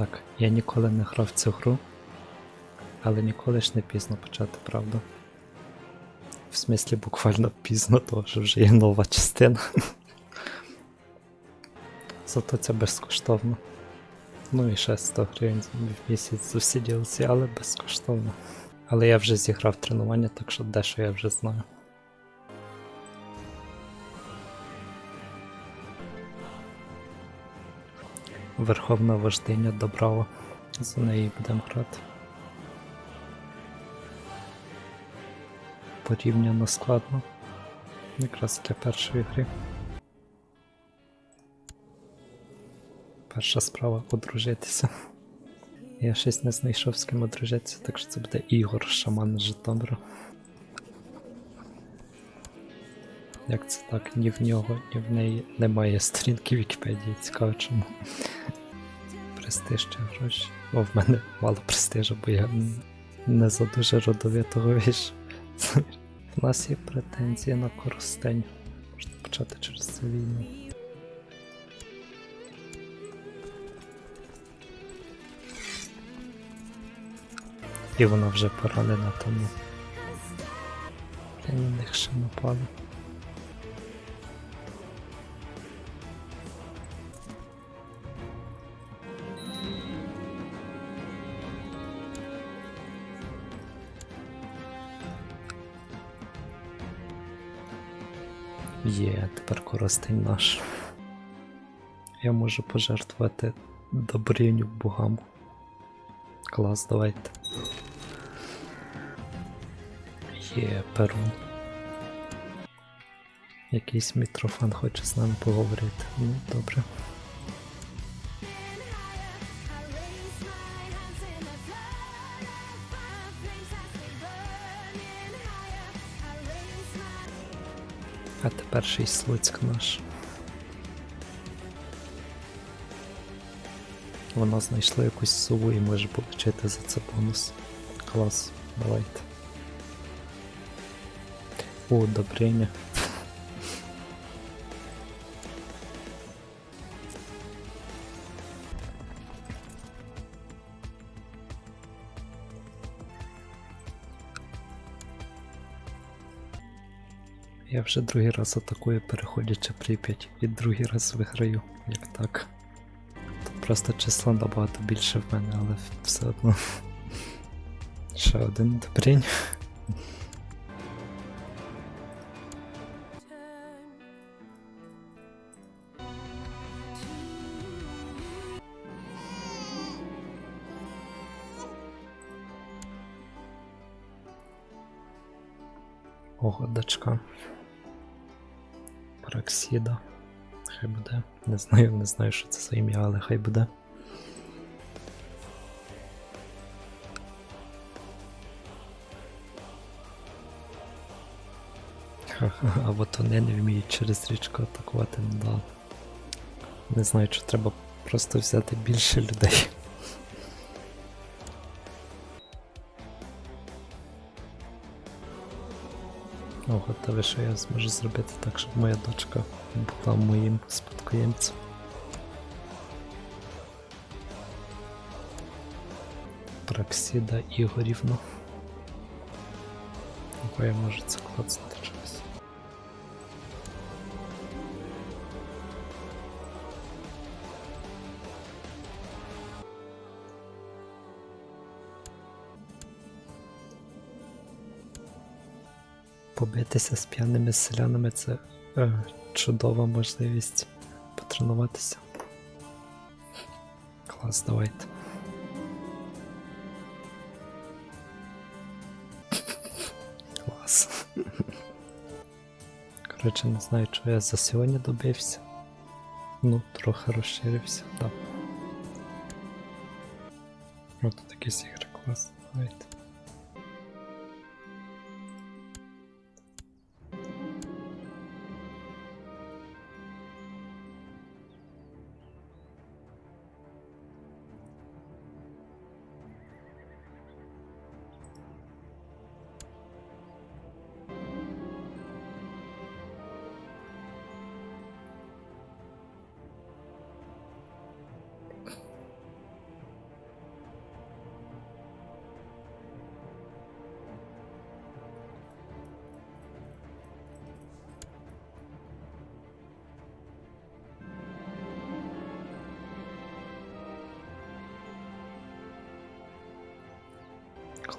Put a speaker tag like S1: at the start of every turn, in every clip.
S1: Так, я ніколи не грав в цю гру, але ніколи ж не пізно почати, правда? В смислі буквально пізно, тому що вже є нова частина. Зато це безкоштовно. Ну і ще 100 гривень в місяць за всі DLC, але безкоштовно. Але я вже зіграв тренування, так що дещо я вже знаю. Верховна вождиня Добрава. За неї будемо грати. Порівняно складно. Якраз для першої гри. Перша справа одружитися. Я щось не знайшов з ким одружитися, так що це буде Ігор, шаман з Житомира. Як це так? Ні в нього, ні в неї немає сторінки Вікіпедії. Цікаво чому. Престиж чи гроші. О, в мене мало престижу, бо я не за дуже родовитого вийшов. У нас є претензії на коростень. Можна почати через це війну. І вона вже поранена тому. Я на них ще напали. Є, тепер коростень наш. Я можу пожертвувати добриню богам. Клас, давайте. Є Перун. Якийсь мітрофан хоче з нами поговорити. Ну, добре. А тепер ще й Слуцьк наш. Вона знайшла якусь сову і може отримати за це бонус. Клас, давайте. О, Добриня. Я вже другий раз атакую, переходячи Прип'ять, і другий раз виграю, як так. Тут просто число набагато більше в мене, але все одно. Ще один добрінь. Ого, дочка. Параксіда. Хай буде. Не знаю, не знаю, що це за ім'я, але хай буде. А от вони не вміють через річку атакувати, ну да. Не знаю, чи треба просто взяти більше людей. О, готове, що я зможу зробити так, щоб моя дочка була моїм спадкоємцем. Проксіда Ігорівна. Яку я можу це клацнути Побитися з п'яними селянами це е, чудова можливість потренуватися. Клас, давайте. Клас. Коротше, не знаю, чого я за сьогодні добився. Ну, трохи розширився, так. Ось тут якісь ігри клас. Давайте.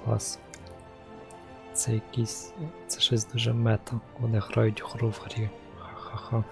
S1: Клас. Це якісь. Це щось дуже мета. Вони грають гру в грі. Ха-ха-ха.